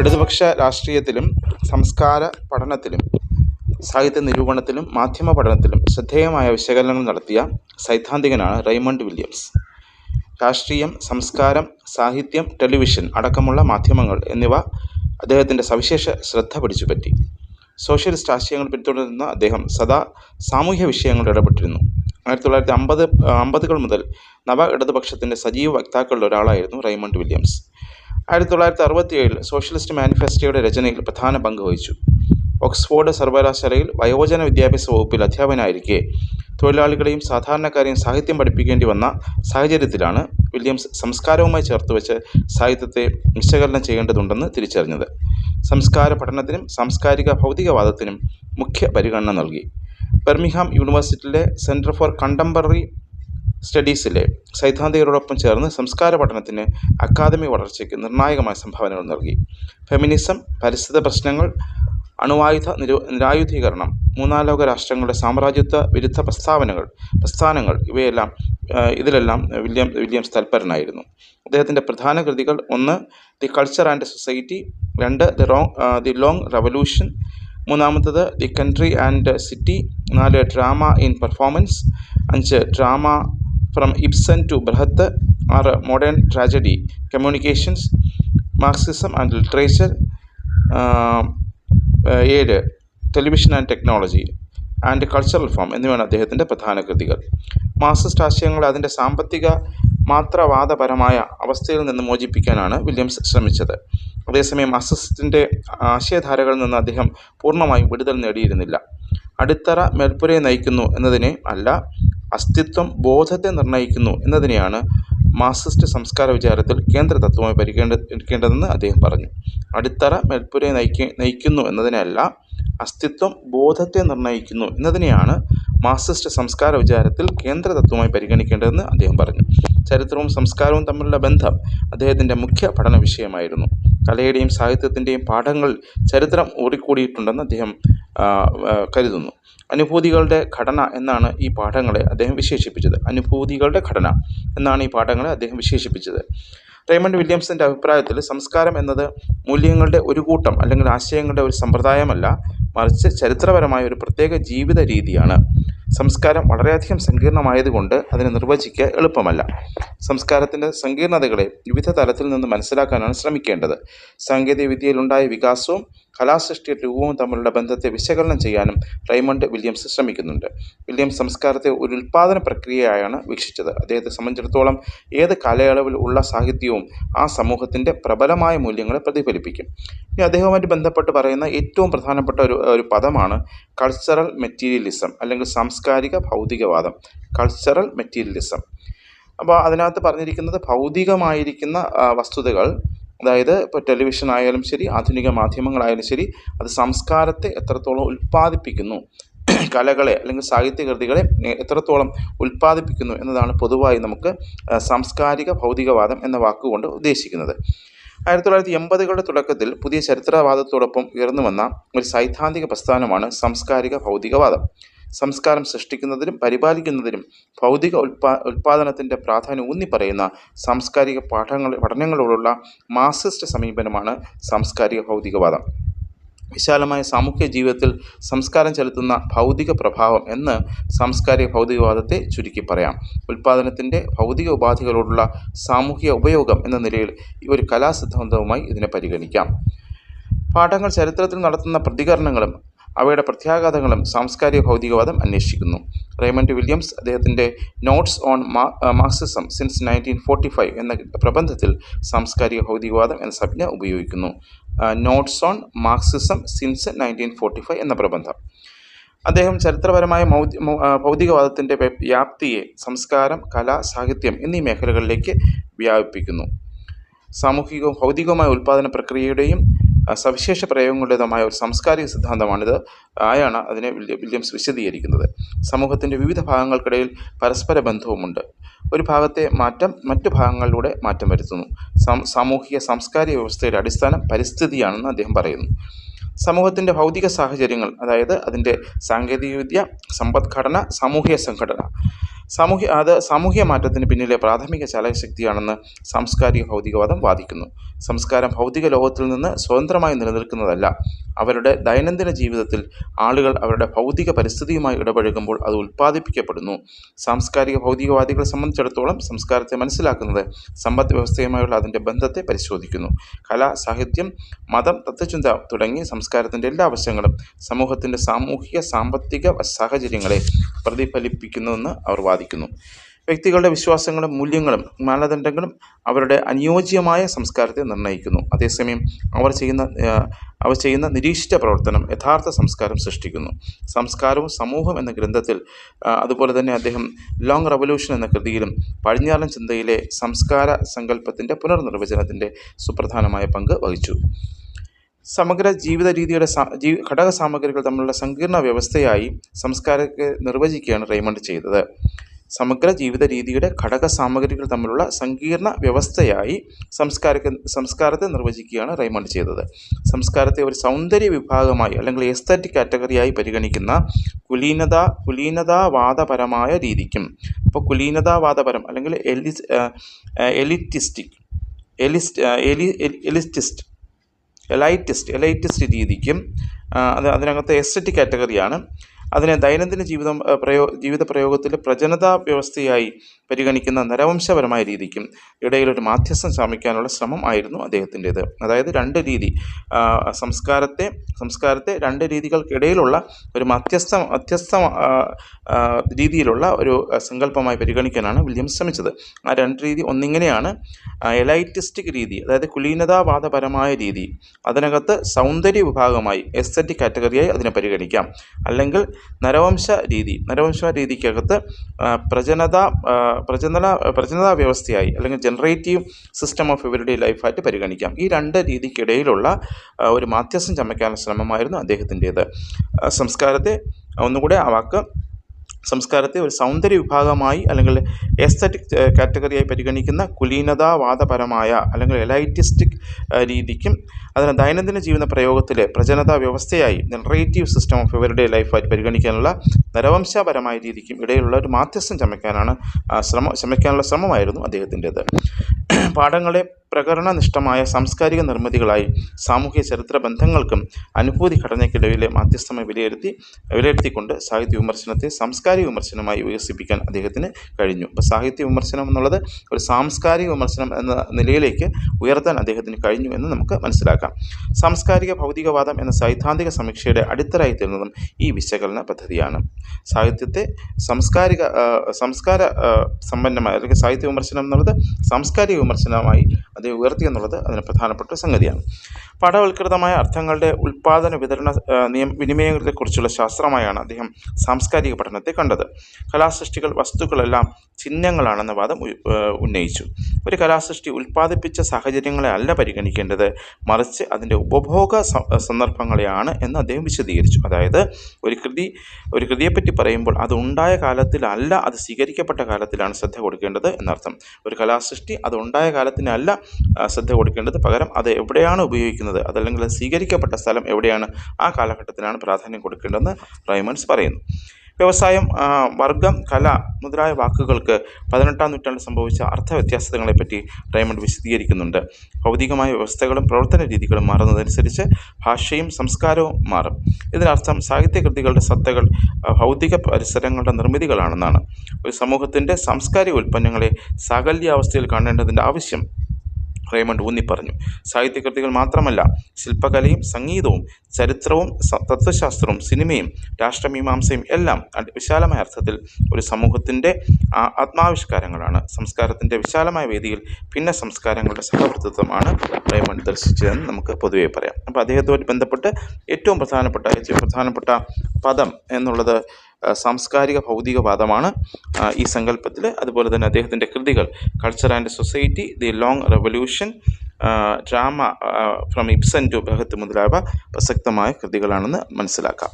ഇടതുപക്ഷ രാഷ്ട്രീയത്തിലും സംസ്കാര പഠനത്തിലും സാഹിത്യ നിരൂപണത്തിലും മാധ്യമ പഠനത്തിലും ശ്രദ്ധേയമായ വിശകലനങ്ങൾ നടത്തിയ സൈദ്ധാന്തികനാണ് റെയ്മണ്ട് വില്യംസ്. രാഷ്ട്രീയം സംസ്കാരം സാഹിത്യം ടെലിവിഷൻ അടക്കമുള്ള മാധ്യമങ്ങൾ എന്നിവ അദ്ദേഹത്തിന്റെ സവിശേഷ ശ്രദ്ധ പിടിച്ചുപറ്റി. സോഷ്യലിസ്റ്റ് ആശയങ്ങൾ പിന്തുടരുന്ന അദ്ദേഹം സദാ സാമൂഹ്യ വിഷയങ്ങളിൽ ഇടപെട്ടിരുന്നു. ആയിരത്തി തൊള്ളായിരത്തി അമ്പത് അമ്പതുകൾ മുതൽ നവ ഇടതുപക്ഷത്തിന്റെ സജീവ വക്താക്കളിൽ ഒരാളായിരുന്നു റെയ്മണ്ട് വില്യംസ്. ആയിരത്തി തൊള്ളായിരത്തി അറുപത്തി ഏഴിൽ സോഷ്യലിസ്റ്റ് മാനിഫെസ്റ്റോയുടെ രചനയിൽ പ്രധാന പങ്ക് വഹിച്ചു. ഓക്സ്ഫോർഡ് സർവകലാശാലയിൽ വയോജന വിദ്യാഭ്യാസ വകുപ്പിൽ അധ്യാപകനായിരിക്കെ തൊഴിലാളികളെയും സാധാരണക്കാരെയും സാഹിത്യം പഠിപ്പിക്കേണ്ടി വന്ന സാഹചര്യത്തിലാണ് വില്യംസ് സംസ്കാരവുമായി ചേർത്ത് വെച്ച് സാഹിത്യത്തെ വിശകലനം ചെയ്യേണ്ടതുണ്ടെന്ന് തിരിച്ചറിഞ്ഞത്. സംസ്കാര പഠനത്തിനും സാംസ്കാരിക ഭൗതികവാദത്തിനും മുഖ്യ പരിഗണന നൽകി. ബെർമിഹാം യൂണിവേഴ്സിറ്റിയിലെ സെന്റർ ഫോർ കണ്ടംപററി സ്റ്റഡീസിലെ സൈദ്ധാന്തികരോടൊപ്പം ചേർന്ന് സംസ്കാര പഠനത്തിന് അക്കാദമി വളർച്ചയ്ക്ക് നിർണായകമായ സംഭാവനകൾ നൽകി. ഫെമിനിസം പരിസ്ഥിതി പ്രശ്നങ്ങൾ അണുവായുധ നിരു നിരായുധീകരണം മൂന്നാം ലോക രാഷ്ട്രങ്ങളുടെ സാമ്രാജ്യത്വ വിരുദ്ധ പ്രസ്താവനകൾ പ്രസ്ഥാനങ്ങൾ ഇവയെല്ലാം ഇതിലെല്ലാം വില്യം വില്യംസ് തൽപരനായിരുന്നു. അദ്ദേഹത്തിന്റെ പ്രധാന കൃതികൾ ഒന്ന് ദി കൾച്ചർ ആൻഡ് സൊസൈറ്റി രണ്ട് the wrong the long revolution മൂന്നാമത്തത് ദി കൺട്രി ആൻഡ് സിറ്റി നാല് ഡ്രാമ ഇൻ പെർഫോമൻസ് അഞ്ച് drama from Ibsen to Brecht ആറ് modern tragedy communications Marxism and literature ഏഴ് television and technology and cultural form എന്നിവയാണ് അദ്ദേഹത്തിന്റെ പ്രധാന കൃതികൾ. മാർക്സിസ്റ്റ് ആശയങ്ങളെ അതിന്റെ സാമ്പത്തിക മാത്രവാദപരമായ അവസ്ഥയിൽ നിന്ന് മോചിപ്പിക്കാനാണ് വില്യംസ് ശ്രമിച്ചത്. അതേസമയം മാർക്സിസ്റ്റിന്റെ ആശയധാരകളിൽ നിന്ന് അദ്ദേഹം പൂർണമായും വിടുതൽ നേടിയിരുന്നില്ല. അടിത്തറ മേൽപ്പുരയെ നയിക്കുന്നു എന്നതിനെ അല്ല അസ്തിത്വം ബോധത്തെ നിർണയിക്കുന്നു എന്നതിനെയാണ് മാർക്സിസ്റ്റ് സംസ്കാര വിചാരത്തിൽ കേന്ദ്ര തത്വമായി പരിഗണിക്കേണ്ടതെന്ന് അദ്ദേഹം പറഞ്ഞു. അടിത്തറ മേൽപ്പുരയെ നയിക്ക നയിക്കുന്നു എന്നതിനല്ല അസ്തിത്വം ബോധത്തെ നിർണയിക്കുന്നു എന്നതിനെയാണ് മാർക്സിസ്റ്റ് സംസ്കാര വിചാരത്തിൽ കേന്ദ്ര തത്വമായി പരിഗണിക്കേണ്ടതെന്ന് അദ്ദേഹം പറഞ്ഞു. ചരിത്രവും സംസ്കാരവും തമ്മിലുള്ള ബന്ധം അദ്ദേഹത്തിന്റെ മുഖ്യ പഠന വിഷയമായിരുന്നു. കലയുടെയും സാഹിത്യത്തിന്റെയും പാഠങ്ങൾ ചരിത്രം ഓടിക്കൂടിയിട്ടുണ്ടെന്ന് അദ്ദേഹം കരുതുന്നു. അനുഭൂതികളുടെ ഘടന എന്നാണ് ഈ പാഠങ്ങളെ അദ്ദേഹം വിശേഷിപ്പിച്ചത്. അനുഭൂതികളുടെ ഘടന എന്നാണ് ഈ പാഠങ്ങളെ അദ്ദേഹം വിശേഷിപ്പിച്ചത്. റേമണ്ട് വില്യംസിന്റെ അഭിപ്രായത്തിൽ സംസ്കാരം എന്നത് മൂല്യങ്ങളുടെ ഒരു കൂട്ടം അല്ലെങ്കിൽ ആശയങ്ങളുടെ ഒരു സമ്പ്രദായമല്ല. മറിച്ച് ചരിത്രപരമായ ഒരു പ്രത്യേക ജീവിത രീതിയാണ്. സംസ്കാരം വളരെയധികം സങ്കീർണമായതുകൊണ്ട് അതിനെ നിർവചിക്കുക എളുപ്പമല്ല. സംസ്കാരത്തിന്റെ സങ്കീർണതകളെ വിവിധ തലത്തിൽ നിന്ന് മനസ്സിലാക്കാനാണ് ശ്രമിക്കേണ്ടത്. സാങ്കേതിക വിദ്യയിലുണ്ടായ വികാസവും കലാസൃഷ്ടിയുടെ രൂപവും തമ്മിലുള്ള ബന്ധത്തെ വിശകലനം ചെയ്യാനും റൈമണ്ട് വില്യംസ് ശ്രമിക്കുന്നുണ്ട്. വില്യംസ് സംസ്കാരത്തെ ഒരു ഉൽപ്പാദന പ്രക്രിയയായാണ് വീക്ഷിച്ചത്. അദ്ദേഹത്തെ സംബന്ധിച്ചിടത്തോളം ഏത് കാലയളവിൽ ഉള്ള സാഹിത്യവും ആ സമൂഹത്തിന്റെ പ്രബലമായ മൂല്യങ്ങളെ പ്രതിഫലിപ്പിക്കും. ഇനി അദ്ദേഹവുമായിട്ട് ബന്ധപ്പെട്ട് പറയുന്ന ഏറ്റവും പ്രധാനപ്പെട്ട ഒരു ഒരു പദമാണ് കൾച്ചറൽ മെറ്റീരിയലിസം അല്ലെങ്കിൽ സാംസ്കാരിക ഭൗതികവാദം. കൾച്ചറൽ മെറ്റീരിയലിസം അപ്പോൾ അതിനകത്ത് പറഞ്ഞിരിക്കുന്നത് ഭൗതികമായിരിക്കുന്ന വസ്തുതകൾ അതായത് ഇപ്പോൾ ടെലിവിഷൻ ആയാലും ശരി ആധുനിക മാധ്യമങ്ങളായാലും ശരി അത് സംസ്കാരത്തെ എത്രത്തോളം ഉൽപ്പാദിപ്പിക്കുന്നു കലകളെ അല്ലെങ്കിൽ സാഹിത്യകൃതികളെ എത്രത്തോളം ഉൽപ്പാദിപ്പിക്കുന്നു എന്നതാണ് പൊതുവായി നമുക്ക് സാംസ്കാരിക ഭൗതികവാദം എന്ന വാക്കുകൊണ്ട് ഉദ്ദേശിക്കുന്നത്. ആയിരത്തി തൊള്ളായിരത്തി എൺപതുകളുടെ തുടക്കത്തിൽ പുതിയ ചരിത്രവാദത്തോടൊപ്പം ഉയർന്നു വന്ന ഒരു സൈദ്ധാന്തിക പ്രസ്ഥാനമാണ് സാംസ്കാരിക ഭൗതികവാദം. സംസ്കാരം സൃഷ്ടിക്കുന്നതിനും പരിപാലിക്കുന്നതിനും ഭൗതിക ഉൽപാ ഉൽപാദനത്തിന്റെ പ്രാധാന്യം ഊന്നി പറയുന്ന സാംസ്കാരിക പാഠങ്ങൾ പഠനങ്ങളോടുള്ള മാർസിസ്റ്റ് സമീപനമാണ് സാംസ്കാരിക ഭൗതികവാദം. വിശാലമായ സാമൂഹ്യ ജീവിതത്തിൽ സംസ്കാരം ചെലുത്തുന്ന ഭൗതിക പ്രഭാവം എന്ന് സാംസ്കാരിക ഭൗതികവാദത്തെ ചുരുക്കി പറയാം. ഉൽപാദനത്തിന്റെ ഭൗതിക ഉപാധികളോടുള്ള സാമൂഹിക ഉപയോഗം എന്ന നിലയിൽ ഈ ഒരു കലാസിദ്ധാന്തവുമായി ഇതിനെ പരിഗണിക്കാം. പാഠങ്ങൾ ചരിത്രത്തിൽ നടത്തുന്ന പ്രതികരണങ്ങളും അവയുടെ പ്രത്യാഘാതങ്ങളും സാംസ്കാരിക ഭൗതികവാദം അന്വേഷിക്കുന്നു. റേമണ്ട് വില്യംസ് അദ്ദേഹത്തിന്റെ notes on Marxism since nineteen forty five എന്ന പ്രബന്ധത്തിൽ സാംസ്കാരിക ഭൗതികവാദം എന്ന സംജ്ഞ ഉപയോഗിക്കുന്നു. Notes on Marxism since nineteen forty five എന്ന പ്രബന്ധം. അദ്ദേഹം ചരിത്രപരമായ ഭൗതികവാദത്തിന്റെ വ്യാപ്തിയെ സംസ്കാരം കല സാഹിത്യം എന്നീ മേഖലകളിലേക്ക് വ്യാപിപ്പിക്കുന്നു. സാമൂഹികവും ഭൗതികവുമായ ഉൽപ്പാദന പ്രക്രിയയുടെയും സവിശേഷ പ്രയോഗങ്ങളുടേതുമായ ഒരു സാംസ്കാരിക സിദ്ധാന്തമാണിത്. ആയാണ് അതിനെ വില്യ- വില്യംസ് വിശദീകരിക്കുന്നത്. സമൂഹത്തിന്റെ വിവിധ ഭാഗങ്ങൾക്കിടയിൽ പരസ്പര ബന്ധവുമുണ്ട്. ഒരു ഭാഗത്തെ മാറ്റം മറ്റു ഭാഗങ്ങളിലൂടെ മാറ്റം വരുത്തുന്നു. സാമൂഹിക സാംസ്കാരിക വ്യവസ്ഥയുടെ അടിസ്ഥാനം പരിസ്ഥിതിയാണെന്ന് അദ്ദേഹം പറയുന്നു. സമൂഹത്തിന്റെ ഭൗതിക സാഹചര്യങ്ങൾ അതായത് അതിന്റെ സാങ്കേതികവിദ്യ സമ്പദ്ഘടന സാമൂഹിക സംഘടന സാമൂഹ്യ അത് സാമൂഹ്യ മാറ്റത്തിന് പിന്നിലെ പ്രാഥമിക ചാലകശക്തിയാണെന്ന് സാംസ്കാരിക ഭൗതികവാദം വാദിക്കുന്നു. സംസ്കാരം ഭൗതിക ലോകത്തിൽ നിന്ന് സ്വതന്ത്രമായി നിലനിൽക്കുന്നതല്ല. അവരുടെ ദൈനംദിന ജീവിതത്തിൽ ആളുകൾ അവരുടെ ഭൗതിക പരിസ്ഥിതിയുമായി ഇടപഴകുമ്പോൾ അത് ഉൽപ്പാദിപ്പിക്കപ്പെടുന്നു. സാംസ്കാരിക ഭൗതികവാദികളെ സംബന്ധിച്ചിടത്തോളം സംസ്കാരത്തെ മനസ്സിലാക്കുന്നത് സമ്പദ് വ്യവസ്ഥയുമായുള്ള അതിന്റെ ബന്ധത്തെ പരിശോധിക്കുന്നു. കല സാഹിത്യം മതം തത്വചിന്ത തുടങ്ങി സംസ്കാരത്തിന്റെ എല്ലാ വശങ്ങളും സമൂഹത്തിന്റെ സാമൂഹിക സാമ്പത്തിക സാഹചര്യങ്ങളെ പ്രതിഫലിപ്പിക്കുന്നുവെന്ന് അവർ വാദിക്കുന്നു. വ്യക്തികളുടെ വിശ്വാസങ്ങളും മൂല്യങ്ങളും മാനദണ്ഡങ്ങളും അവരുടെ അനുയോജ്യമായ സംസ്കാരത്തെ നിർണയിക്കുന്നു. അതേസമയം അവർ ചെയ്യുന്ന അവർ ചെയ്യുന്ന നിരീക്ഷിച്ച പ്രവർത്തനം യഥാർത്ഥ സംസ്കാരം സൃഷ്ടിക്കുന്നു. സംസ്കാരവും സമൂഹം എന്ന ഗ്രന്ഥത്തിൽ അതുപോലെ തന്നെ അദ്ദേഹം ലോങ് റവല്യൂഷൻ എന്ന കൃതിയിലും പടിഞ്ഞാറൻ ചിന്തയിലെ സംസ്കാര സങ്കല്പത്തിന്റെ പുനർനിർവചനത്തിന്റെ സുപ്രധാനമായ പങ്ക് വഹിച്ചു. സമഗ്ര ജീവിത രീതിയുടെ ഘടക സാമഗ്രികൾ തമ്മിലുള്ള സങ്കീർണ വ്യവസ്ഥയായി സംസ്കാരത്തെ നിർവചിക്കുകയാണ് റെയ്മണ്ട് ചെയ്തത്. സമഗ്ര ജീവിത രീതിയുടെ ഘടക സാമഗ്രികൾ തമ്മിലുള്ള സങ്കീർണ വ്യവസ്ഥയായി സംസ്കാരക്ക സംസ്കാരത്തെ നിർവചിക്കുകയാണ് റൈമണ്ട് ചെയ്തത്. സംസ്കാരത്തെ ഒരു സൗന്ദര്യ വിഭാഗമായി അല്ലെങ്കിൽ എസ്തറ്റിക് കാറ്റഗറിയായി പരിഗണിക്കുന്ന കുലീനത കുലീനതാവാദപരമായ രീതിക്കും അപ്പോൾ കുലീനതാവാദപരം അല്ലെങ്കിൽ എലി എലിറ്റിസ്റ്റിക് എലിസ്റ്റ് എലി എലിസ്റ്റിസ്റ്റ് എലൈറ്റിസ്റ്റ് എലൈറ്റിസ്റ്റ് രീതിക്കും അത് അതിനകത്ത് എസ്തറ്റിക് കാറ്റഗറിയാണ് അതിനെ ദൈനംദിന ജീവിതം പ്രയോ ജീവിത പ്രയോഗത്തിൽ പ്രജനതാ വ്യവസ്ഥയായി പരിഗണിക്കുന്ന നരവംശപരമായ രീതിക്കും ഇടയിലൊരു മാധ്യസ്ഥം സ്ഥാപിക്കാനുള്ള ശ്രമം ആയിരുന്നു അദ്ദേഹത്തിന്റേത്. അതായത് രണ്ട് രീതി സംസ്കാരത്തെ സംസ്കാരത്തെ രണ്ട് രീതികൾക്കിടയിലുള്ള ഒരു മധ്യസ്ഥ മധ്യസ്ഥ രീതിയിലുള്ള ഒരു സങ്കല്പമായി പരിഗണിക്കാനാണ് വില്യം ശ്രമിച്ചത്. ആ രണ്ട് രീതി ഒന്നിങ്ങനെയാണ് എലൈറ്റിസ്റ്റിക് രീതി അതായത് കുലീനതാവാദപരമായ രീതി അതിനകത്ത് സൗന്ദര്യ വിഭാഗമായി എസ്തറ്റിക് കാറ്റഗറിയായി അതിനെ പരിഗണിക്കാം. അല്ലെങ്കിൽ നരവംശ രീതി നരവംശ രീതിക്കകത്ത് പ്രജനത ആ, പ്രജനന പ്രജനതാ വ്യവസ്ഥയായി അല്ലെങ്കിൽ ജനറേറ്റീവ് സിസ്റ്റം ഓഫ് ഇവരുടെ ലൈഫായിട്ട് പരിഗണിക്കാം. ഈ രണ്ട് രീതിക്കിടയിലുള്ള ഒരു മാധ്യസ്ഥം ചമയ്ക്കാനുള്ള ശ്രമമായിരുന്നു അദ്ദേഹത്തിന്റേത്. സംസ്കാരത്തെ ഒന്നുകൂടെ ആ വാക്ക് സംസ്കാരത്തെ ഒരു സൗന്ദര്യ വിഭാഗമായി അല്ലെങ്കിൽ എസ്തറ്റിക് കാറ്റഗറിയായി പരിഗണിക്കുന്ന കുലീനതാവാദപരമായ അല്ലെങ്കിൽ എലൈറ്റിസ്റ്റിക് രീതിക്കും അതിന് ദൈനംദിന ജീവിത പ്രയോഗത്തിലെ പ്രജനതാ വ്യവസ്ഥയായി ജനറേറ്റീവ് സിസ്റ്റം ഓഫ് ഇവരുടെ ലൈഫായിട്ട് പരിഗണിക്കാനുള്ള നരവംശാപരമായ രീതിക്കും ഇടയിലുള്ള ഒരു മാധ്യസ്ഥം ചമയ്ക്കാനാണ് ശ്രമം ചമയ്ക്കാനുള്ള ശ്രമമായിരുന്നു അദ്ദേഹത്തിന്റേത്. പാഠങ്ങളെ പ്രകരണനിഷ്ഠമായ സാംസ്കാരിക നിർമ്മിതികളായി സാമൂഹ്യ ചരിത്ര ബന്ധങ്ങൾക്കും അനുഭൂതി ഘടനയ്ക്കിടയിലെ മാധ്യസ്ഥമായി വിലയിരുത്തി വിലയിരുത്തിക്കൊണ്ട് സാഹിത്യ വിമർശനത്തെ സാംസ്കാരിക വിമർശനമായി വികസിപ്പിക്കാൻ അദ്ദേഹത്തിന് കഴിഞ്ഞു. അപ്പോൾ സാഹിത്യ വിമർശനം എന്നുള്ളത് ഒരു സാംസ്കാരിക വിമർശനം എന്ന നിലയിലേക്ക് ഉയർത്താൻ അദ്ദേഹത്തിന് കഴിഞ്ഞു എന്ന് നമുക്ക് മനസ്സിലാക്കാം. സാംസ്കാരിക ഭൗതികവാദം എന്ന സൈദ്ധാന്തിക സമീക്ഷയുടെ അടിത്തറയായി തീർന്നതും ഈ വിശകലന പദ്ധതിയാണ്. സാഹിത്യത്തെ സാംസ്കാരിക സംസ്കാര സമ്പന്നമായ അല്ലെങ്കിൽ സാഹിത്യ വിമർശനം എന്നുള്ളത് സാംസ്കാരിക വിമർശനമായി അദ്ദേഹം ഉയർത്തി എന്നുള്ളത് അതിന് പ്രധാനപ്പെട്ട സംഗതിയാണ്. പാഠവൽകൃതമായ അർത്ഥങ്ങളുടെ ഉൽപാദന വിതരണ നിയമ നിയം വിനിമയങ്ങളെക്കുറിച്ചുള്ള ശാസ്ത്രമായാണ് അദ്ദേഹം സാംസ്കാരിക പഠനത്തെ കണ്ടത്. കലാസൃഷ്ടികൾ വസ്തുക്കളെല്ലാം ചിഹ്നങ്ങളാണെന്ന വാദം ഉന്നയിച്ചു. ഒരു കലാസൃഷ്ടി ഉൽപ്പാദിപ്പിച്ച സാഹചര്യങ്ങളെ അല്ല പരിഗണിക്കേണ്ടത് മറിച്ച് അതിന്റെ ഉപഭോഗ സന്ദർഭങ്ങളെയാണ് എന്ന് അദ്ദേഹം വിശദീകരിച്ചു. അതായത് ഒരു കൃതി ഒരു കൃതിയെപ്പറ്റി പറയുമ്പോൾ അത് ഉണ്ടായ കാലത്തിലല്ല അത് സ്വീകരിക്കപ്പെട്ട കാലത്തിലാണ് ശ്രദ്ധ കൊടുക്കേണ്ടത് എന്നർത്ഥം. ഒരു കലാസൃഷ്ടി അത് ഉണ്ടായ കാലത്തിനല്ല ശ്രദ്ധ കൊടുക്കേണ്ടത് പകരം അത് എവിടെയാണ് ഉപയോഗിക്കുന്നത്? അതല്ലെങ്കിൽ അത് സ്വീകരിക്കപ്പെട്ട സ്ഥലം എവിടെയാണ്? ആ കാലഘട്ടത്തിനാണ് പ്രാധാന്യം കൊടുക്കേണ്ടതെന്ന് റൈമൺസ് പറയുന്നു. വ്യവസായം വർഗം കല മുതലായ വാക്കുകൾക്ക് പതിനെട്ടാം നൂറ്റാണ്ടിൽ സംഭവിച്ച അർത്ഥവ്യത്യാസങ്ങളെപ്പറ്റി റൈമണ്ട് വിശദീകരിക്കുന്നുണ്ട്. ഭൗതികമായ വ്യവസ്ഥകളും പ്രവർത്തന രീതികളും മാറുന്നതനുസരിച്ച് ഭാഷയും സംസ്കാരവും മാറും. ഇതിനർത്ഥം സാഹിത്യകൃതികളുടെ സത്തകൾ ഭൗതിക പരിസരങ്ങളുടെ നിർമ്മിതികളാണെന്നാണ്. ഒരു സമൂഹത്തിന്റെ സാംസ്കാരിക ഉൽപ്പന്നങ്ങളെ സാകല്യാവസ്ഥയിൽ കാണേണ്ടതിന്റെ ആവശ്യം റേമണ്ട് ഊന്നിപ്പറഞ്ഞു. സാഹിത്യകൃതികൾ മാത്രമല്ല ശില്പകലയും സംഗീതവും ചരിത്രവും തത്വശാസ്ത്രവും സിനിമയും രാഷ്ട്രമീമാംസയും എല്ലാം വിശാലമായ അർത്ഥത്തിൽ ഒരു സമൂഹത്തിന്റെ ആത്മാവിഷ്കാരങ്ങളാണ്. സംസ്കാരത്തിന്റെ വിശാലമായ വേദിയിൽ ഭിന്ന സംസ്കാരങ്ങളുടെ സഹവർത്തിത്വമാണ് റേമണ്ട് ദർശിച്ചതെന്ന് നമുക്ക് പൊതുവെ പറയാം. അപ്പോൾ അദ്ദേഹത്തോട് ബന്ധപ്പെട്ട് ഏറ്റവും പ്രധാനപ്പെട്ട ഏറ്റവും പ്രധാനപ്പെട്ട പദം എന്നുള്ളത് സാംസ്കാരിക ഭൗതികവാദമാണ് ഈ സങ്കല്പത്തിൽ അതുപോലെ തന്നെ അദ്ദേഹത്തിന്റെ കൃതികൾ culture and society the long revolution drama from Ibsen to Brecht മുതലായവ പ്രസക്തമായ കൃതികളാണെന്ന് മനസ്സിലാക്കാം.